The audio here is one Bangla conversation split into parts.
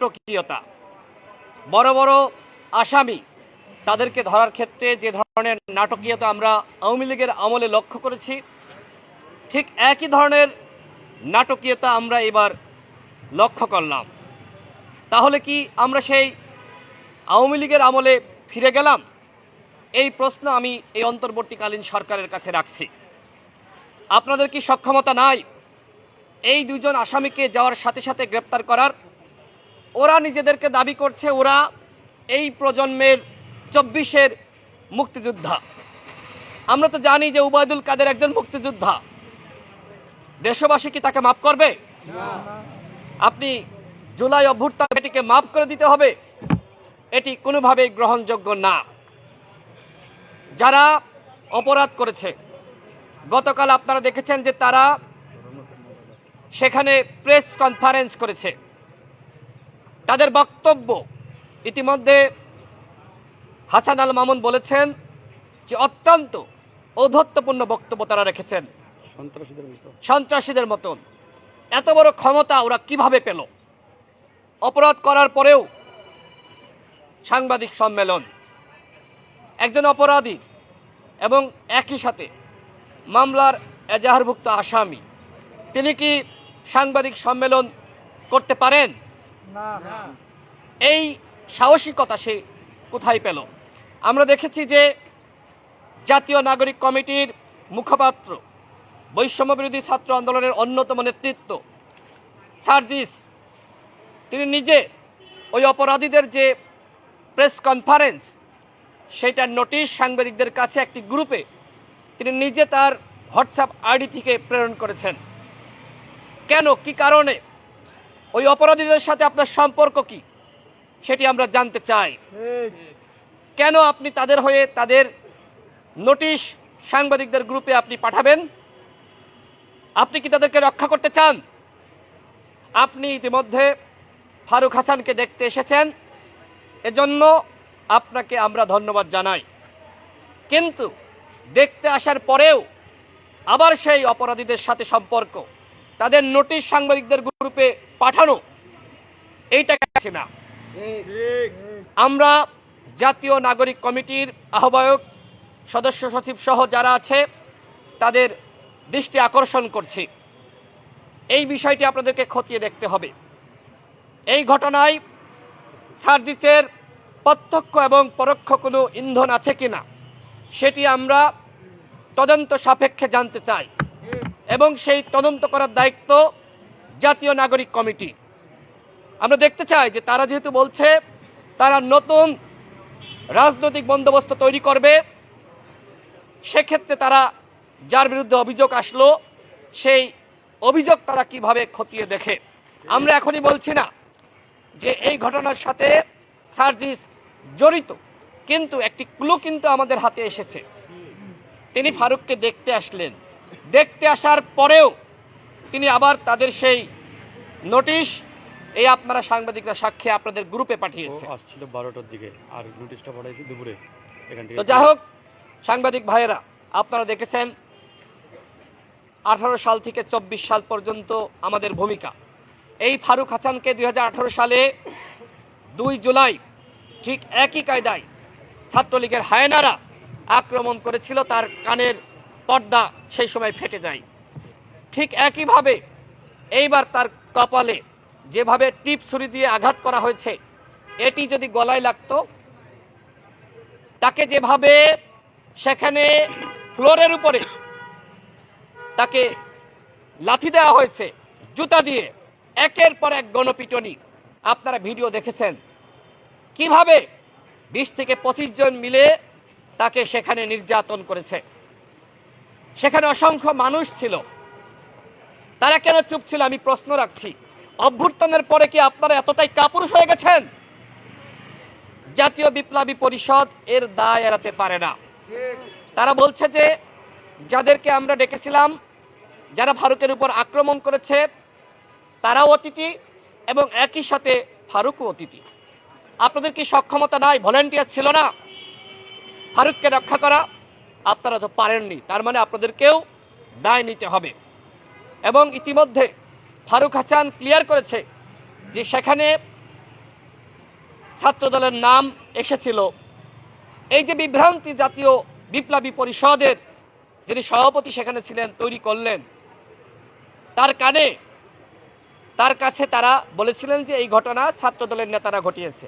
নাটকীয়তা বড় বড় আসামি তাদেরকে ধরার ক্ষেত্রে যে ধরনের নাটকীয়তা আমরা আওয়ামী লীগের আমলে লক্ষ্য করেছি, ঠিক একই ধরনের নাটকীয়তা আমরা এবার লক্ষ্য করলাম। তাহলে কি আমরা সেই আওয়ামী লীগের আমলে ফিরে গেলাম? এই প্রশ্ন আমি এই অন্তর্বর্তীকালীন সরকারের কাছে রাখছি। আপনাদের কি সক্ষমতা নাই এই দুজন আসামিকে যাওয়ার সাথে সাথে গ্রেপ্তার করার? ওরা নিজেদেরকে দাবি করছে, ওরা এই প্রজন্মের চব্বিশের মুক্তিযোদ্ধা। আমরা তো জানি যে উবায়দুল কাদের একজন মুক্তিযোদ্ধা। দেশবাসী কি তাকে মাফ করবে? আপনি জুলাই অভ্যুত্থান এটিকে মাফ করে দিতে হবে, এটি কোনোভাবেই গ্রহণযোগ্য না। যারা অপরাধ করেছে, গতকাল আপনারা দেখেছেন যে তারা সেখানে প্রেস কনফারেন্স করেছে। তাদের বক্তব্য ইতিমধ্যে হাসান আল মামুন বলেছেন যে অত্যন্ত ঔদ্ধত্যপূর্ণ বক্তব্য তারা রেখেছেন। সন্ত্রাসীদের মতো সন্ত্রাসীদের মতন। এত বড় ক্ষমতা ওরা কীভাবে পেল? অপরাধ করার পরেও সাংবাদিক সম্মেলন একজন অপরাধী এবং একই সাথে মামলার এজাহারভুক্ত আসামি তিনি কি সাংবাদিক সম্মেলন করতে পারেন? এই সাহসিকতা সে কোথায় পেল? আমরা দেখেছি যে জাতীয় নাগরিক কমিটির মুখপাত্র বৈষম্য বিরোধী ছাত্র আন্দোলনের অন্যতম নেতৃত্ব, সার্জিস, তিনি নিজে ওই অপরাধীদের যে প্রেস কনফারেন্স সেটার নোটিশ সাংবাদিকদের কাছে একটি গ্রুপে তিনি নিজে তার হোয়াটসঅ্যাপ আইডি থেকে প্রেরণ করেছেন। কেন? কি কারণে? ওই অপরাধীদের সাথে আপনার সম্পর্ক কি? সেটি আমরা জানতে চাই। কেন আপনি তাদের হয়ে তাদের নোটিশ সাংবাদিকদের গ্রুপে আপনি পাঠাবেন? আপনি কি তাদেরকে রক্ষা করতে চান? আপনি ইতিমধ্যে ফারুক হাসানকে দেখতে এসেছেন। এজন্য আপনাকে আমরা ধন্যবাদ জানাই। কিন্তু দেখতে আসার পরেও আবার সেই অপরাধীদের সাথে সম্পর্ক তাদের নোটিশ সাংবাদিকদের গ্রুপে পাঠানো। এইটা কাছে না? আমরা জাতীয় নাগরিক কমিটির আহ্বায়ক, সদস্য সচিব সহ যারা আছে, তাদের দৃষ্টি আকর্ষণ করছি। এই বিষয়টি আপনাদেরকে খতিয়ে দেখতে হবে। এই ঘটনায় সার্জিসের প্রত্যক্ষ এবং পরোক্ষ কোনো ইন্ধন আছে কি না সেটি আমরা তদন্ত সাপেক্ষে জানতে চাই। এবং সেই তদন্ত করার দায়িত্ব জাতীয় নাগরিক কমিটি। আমরা দেখতে চাই যে তারা যেহেতু বলছে, তারা নতুন রাজনৈতিক বন্দোবস্ত তৈরি করবে, সেক্ষেত্রে তারা যার বিরুদ্ধে অভিযোগ আসলো, সেই অভিযোগ তারা কীভাবে খতিয়ে দেখে? আমরা এখনই বলছি না যে এই ঘটনার সাথে সার্জিস জড়িত, কিন্তু একটি ক্লু কিন্তু আমাদের হাতে এসেছে। তিনি ফারুককে দেখতে আসলেন। দেখতে আসার পরেও তিনি আবার তাদের সেই নোটিশ এই আপনারা সাংবাদিকরা সাক্ষী আপনাদের গ্রুপে পাঠিয়েছে। আসছিল বারোটার দিকে আর নোটিশটা পাঠাইছি দুপুরে এখান থেকে। তো যাই হোক সাংবাদিক ভাইয়েরা আপনারা দেখেছেন আঠারো সাল থেকে চব্বিশ সাল পর্যন্ত আমাদের ভূমিকা। এই ফারুক হাসানকে দুই হাজার আঠারো সালে দুই জুলাই ঠিক একই কায়দায় ছাত্রলীগের হায়নারা আক্রমণ করেছিল তার কানের পর্দা সেই সময় ফেটে যায়। ঠিক একইভাবে এইবার তার কপালে যেভাবে টিপ ছুরি দিয়ে আঘাত করা হয়েছে, এটি যদি গলায় লাগতো, তাকে যেভাবে সেখানে ফ্লোরের উপরে তাকে লাথি দেওয়া হয়েছে, জুতা দিয়ে, একের পর এক গণপিটনি। আপনারা ভিডিও দেখেছেন। কীভাবে বিশ থেকে পঁচিশ জন মিলে তাকে সেখানে নির্যাতন করেছে। সেখানে অসংখ্য মানুষ ছিল। তারা কেন চুপ ছিল? আমি প্রশ্ন রাখছি। অভ্যুত্থানের পরে কি আপনারা এতটাই কাপুরুষ হয়ে গেছেন? জাতীয় বিপ্লবী পরিষদ এর দায় এড়াতে পারে না। তারা বলছে যে, যাদেরকে আমরা ডেকেছিলাম, যারা ফারুকের উপর আক্রমণ করেছে, তারাও অতিথি এবং একই সাথে ফারুকও অতিথি। আপনাদের কি সক্ষমতা নাই? ভলেন্টিয়ার ছিল না। ফারুককে রক্ষা করা আপনারা তো পারেননি। তার মানে আপনাদেরকেও দায় নিতে হবে। এবং ইতিমধ্যে ফারুক হাসান ক্লিয়ার করেছে যে সেখানে ছাত্রদলের নাম এসেছিল। এই যে বিভ্রান্তি জাতীয় বিপ্লবী পরিষদের যিনি সভাপতি সেখানে ছিলেন, তৈরি করলেন, তার কানে, তার কাছে তারা বলেছিলেন যে এই ঘটনা ছাত্রদলের নেতারা ঘটিয়েছে।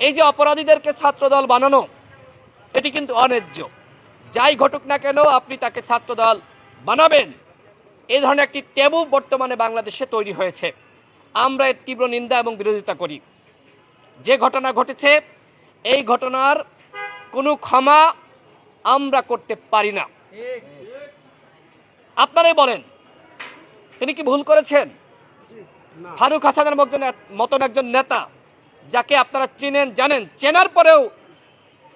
এই যে অপরাধীদেরকে ছাত্রদল বানানো, এটি কিন্তু অন্যায্য। যাই ঘটুক না কেন, আপনি তাকে ছাত্রদল বানাবেন। এই ধরনের একটি ট্যাবু বর্তমানে বাংলাদেশে তৈরি হয়েছে। আমরা এর তীব্র নিন্দা এবং বিরোধিতা করি। যে ঘটনা ঘটেছে, এই ঘটনার কোনো ক্ষমা আমরা করতে পারি না। আপনারাই বলেন, তিনি কি ভুল করেছেন? ফারুক হাসানের মতন মতন একজন নেতা, যাকে আপনারা চেনেন, জানেন, চেনার পরেও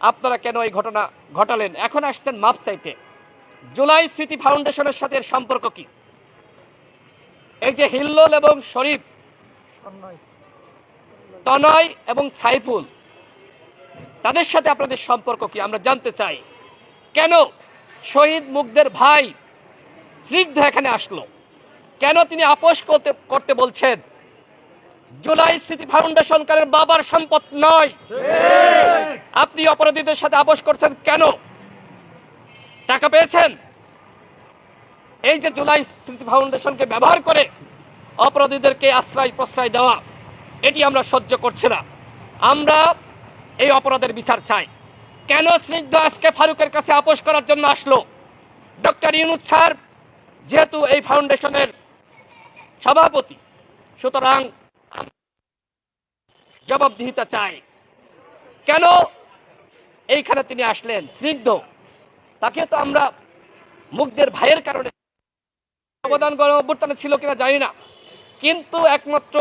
আপনারা কেন এই ঘটনা ঘটালেন? এখন আসছেন মাপ চাইতে। জুলাই স্মৃতি ফাউন্ডেশনের সাথে এর সম্পর্ক কি? এই যে হিল্লোল এবং শরীফ তনয় এবং সাইফুল তাদের সাথে আপনাদের সম্পর্ক কি আমরা জানতে চাই। কেন শহীদ মুগ্ধের ভাই স্নিগ্ধ এখানে আসলো? কেন তিনি আপোষ করতে করতে বলছেন? জুলাই স্মৃতি ফাউন্ডেশন কারের বাবার সম্পদ নয়। আপনি অপরাধীদের সাথে আপোষ করছেন কেন? টাকা পেয়েছেন? এই যে জুলাই স্মৃতি ফাউন্ডেশনকে ব্যবহার করে অপরাধীদেরকে আশ্রয় প্রশ্রয় দেওয়া, এটি আমরা সহ্য করছি না। আমরা এই অপরাধের বিচার চাই। কেন স্নিগ্ধ আজকে ফারুকের কাছে আপোষ করার জন্য আসলো? ডক্টর ইউনুস স্যার, যেহেতু এই ফাউন্ডেশনের সভাপতি, সুতরাং জবাবদিহিতা চাই। কেন এইখানে তিনি আসলেন? স্নিগ্ধ, তাকে তো আমরা মুগ্ধের ভাইয়ের কারণে অবদান গণ অভ্যুত্থানে ছিল কিনা জানি না। কিন্তু একমাত্র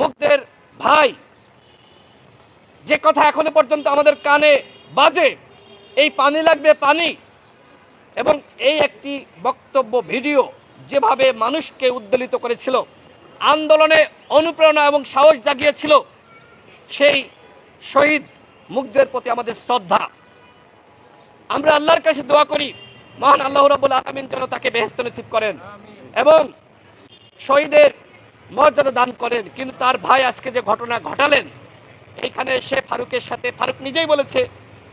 মুগ্ধের ভাই, যে কথা এখনও পর্যন্ত আমাদের কানে বাজে, এই পানি লাগবে পানি। এবং এই একটি বক্তব্য ভিডিও যেভাবে মানুষকে উদ্বেলিত করেছিল, আন্দোলনে অনুপ্রেরণা এবং সাহস জাগিয়েছিল, সেই শহীদ মুগ্ধের প্রতি আমাদের শ্রদ্ধা। আমরা আল্লাহর কাছে দোয়া করি মহান আল্লাহ রাবুল আলমিন যেন তাকে বেহেস্ত নসিব করেন। এবং শহীদের মর্যাদা দান করেন। কিন্তু তার ভাই আজকে যে ঘটনা ঘটালেন এইখানে সে ফারুকের সাথে, ফারুক নিজেই বলেছে,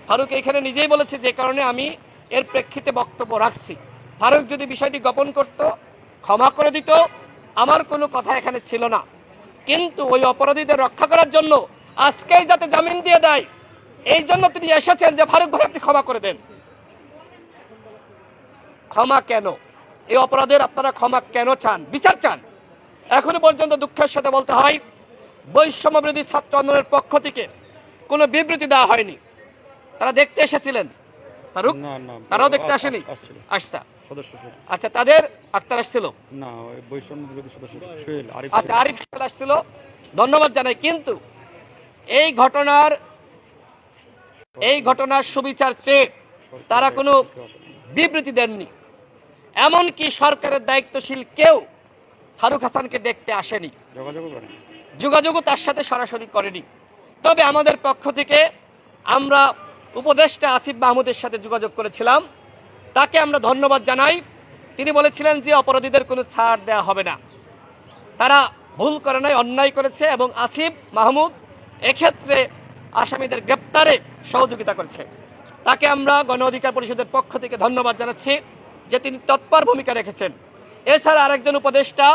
ফারুক এখানে নিজেই বলেছে যে কারণে আমি এর প্রেক্ষিতে বক্তব্য রাখছি। ফারুক যদি বিষয়টি গোপন করত, ক্ষমা করে দিত, আমার কোনো কথা এখানে ছিল না। কিন্তু ওই অপরাধীদের রক্ষা করার জন্য আজকেই যাতে জামিন দিয়ে দেয়, এই জন্য তিনি এসেছেন যে ফারুক ভাই আপনি ক্ষমা করে দেন। ক্ষমা কেন? এই অপরাধের আপনারা ক্ষমা কেন চান? বিচার চান। এখনও পর্যন্ত দুঃখের সাথে বলতে হয় বৈষম্য বিরোধী ছাত্র আন্দোলনের পক্ষ থেকে কোনো বিবৃতি দেওয়া হয়নি। তারা দেখতে এসেছিলেন। ফারুক তারাও দেখতে আসেনি? আচ্ছা আচ্ছা তাদের আক্তার আসছিল? সোহেল আচ্ছা আরিফ সাহেব আসছিল। ধন্যবাদ জানাই কিন্তু এই ঘটনার এই ঘটনার সুবিচার চেয়ে তারা কোনো বিবৃতি দেননি। এমনকি সরকারের দায়িত্বশীল কেউ ফারুক হাসানকে দেখতে আসেনি। যোগাযোগ যোগাযোগও তার সাথে সরাসরি করেনি। তবে আমাদের পক্ষ থেকে আমরা উপদেষ্টা আসিফ মাহমুদের সাথে যোগাযোগ করেছিলাম। তাকে আমরা ধন্যবাদ জানাই। তিনি বলেছিলেন যে অপরাধীদের কোনো ছাড় দেওয়া হবে না। তারা ভুল করে নাই অন্যায় করেছে এবং আসিফ মাহমুদ এক্ষেত্রে আসামিদের গ্রেপ্তারে সহযোগিতা করেছে। তাকে আমরা গণ অধিকার পরিষদের পক্ষ থেকে ধন্যবাদ জানাচ্ছি। যে তিনি তৎপর ভূমিকা রেখেছেন। এছাড়া আরেকজন উপদেষ্টা,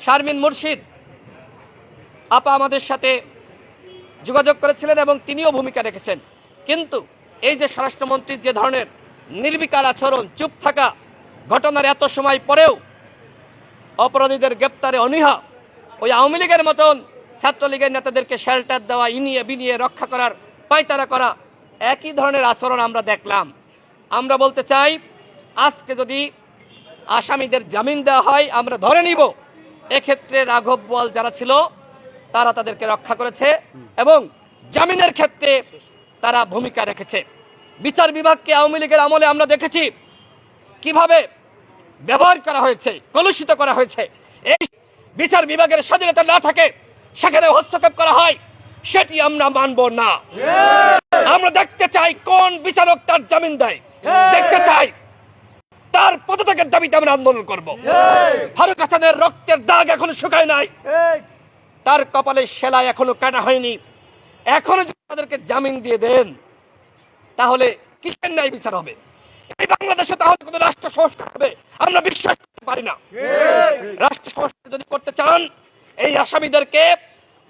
শারমিন মুর্শিদ, আপা আমাদের সাথে যোগাযোগ করেছিলেন এবং তিনিও ভূমিকা রেখেছেন। কিন্তু এই যে স্বরাষ্ট্রমন্ত্রীর যে ধরনের নির্বিকার আচরণ, চুপ থাকা ঘটনার এত সময় পরেও অপরাধীদের গ্রেপ্তারে অনীহা, ওই আওয়ামী লীগের মতন ছাত্রলীগের নেতাদেরকে শেল্টার দেওয়া, ইনিয়ে বিনিয়ে রক্ষা করার, পায়তারা করা, একই ধরনের আচরণ আমরা দেখলাম। আমরা বলতে চাই আজকে যদি আসামিদের জামিন দেওয়া হয় আমরা ধরে নিব। এক্ষেত্রে রাঘব বোয়াল যারা ছিল তারা তাদেরকে রক্ষা করেছে এবং জামিনের ক্ষেত্রে তারা ভূমিকা রেখেছে। বিচার বিভাগকে আওয়ামী লীগের আমলে আমরা দেখেছি কীভাবে ব্যবহার করা হয়েছে কলুষিত করা হয়েছে। এই বিচার বিভাগের স্বাধীনতা না থাকে সেখানে হস্তক্ষেপ করা হয় সেটি আমরা মানব না। আমরা দেখতে চাই কোন বিচারক তার জামিন দেয়। দেখতে চাই তার পদত্যাগের দাবিতে আমরা আন্দোলন করব। ফারুক হাসানের রক্তের দাগ এখনও শুকায় নাই। তার কপালে সেলাই এখনও কাটা হয়নি। এখনও যদি তাদেরকে জামিন দিয়ে দেন তাহলে কিসের ন্যায় বিচার হবে? এই বাংলাদেশে তাহলে কোনো রাষ্ট্র সংস্কার হবে? আমরা বিশ্বাস করতে পারি না। রাষ্ট্র সংস্কার যদি করতে চান এই আসামিদেরকে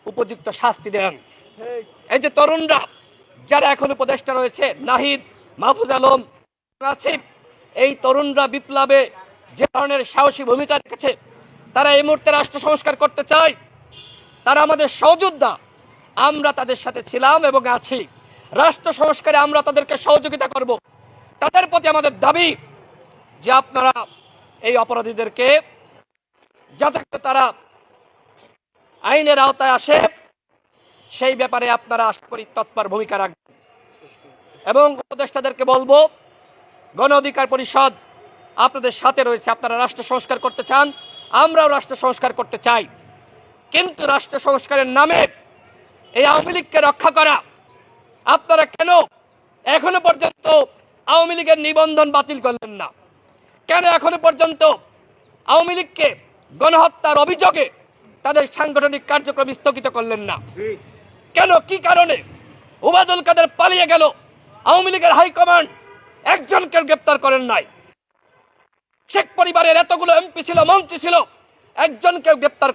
উপযুক্ত শাস্তি দেন। এই। যে তরুণরা যারা এখন উপদেষ্টা রয়েছে নাহিদ মাহফুজ আলম আসিফ এই তরুণরা বিপ্লবে যে ধরনের সাহসী ভূমিকা রেখেছে, তারা এই মুহূর্তে রাষ্ট্র সংস্কার করতে চায়। তারা আমাদের সহযোদ্ধা। আমরা তাদের সাথে ছিলাম এবং আছি। রাষ্ট্র সংস্কারে আমরা তাদেরকে সহযোগিতা করব। তাদের প্রতি আমাদের দাবি যে আপনারা এই অপরাধীদেরকে যাতে তারা আইনের আওতায় আসে, সেই ব্যাপারে আপনারা আশা করি তৎপর ভূমিকা রাখবেন। এবং উপদেষ্টাদেরকে বলব গণ অধিকার পরিষদ আপনাদের সাথে রয়েছে আপনারা রাষ্ট্র সংস্কার করতে চান আমরাও রাষ্ট্র সংস্কার করতে চাই। কিন্তু রাষ্ট্র সংস্কারের নামে এই আওয়ামী লীগকে রক্ষা করা আপনারা কেন এখনও পর্যন্ত আওয়ামী লীগের নিবন্ধন বাতিল করলেন না? কেন এখনও পর্যন্ত আওয়ামী লীগকে গণহত্যার অভিযোগে তাদের সাংগঠনিক কার্যক্রম স্থগিত করলেন না? কেন কি কারণে? উবাদুল কাদের পালিয়ে গেল আওয়ামী লীগের হাইকমান্ড একজনকে গ্রেপ্তার করেন নাই। শেখ পরিবারের এতগুলো এমপি ছিল মন্ত্রী ছিল একজনকে গ্রেপ্তার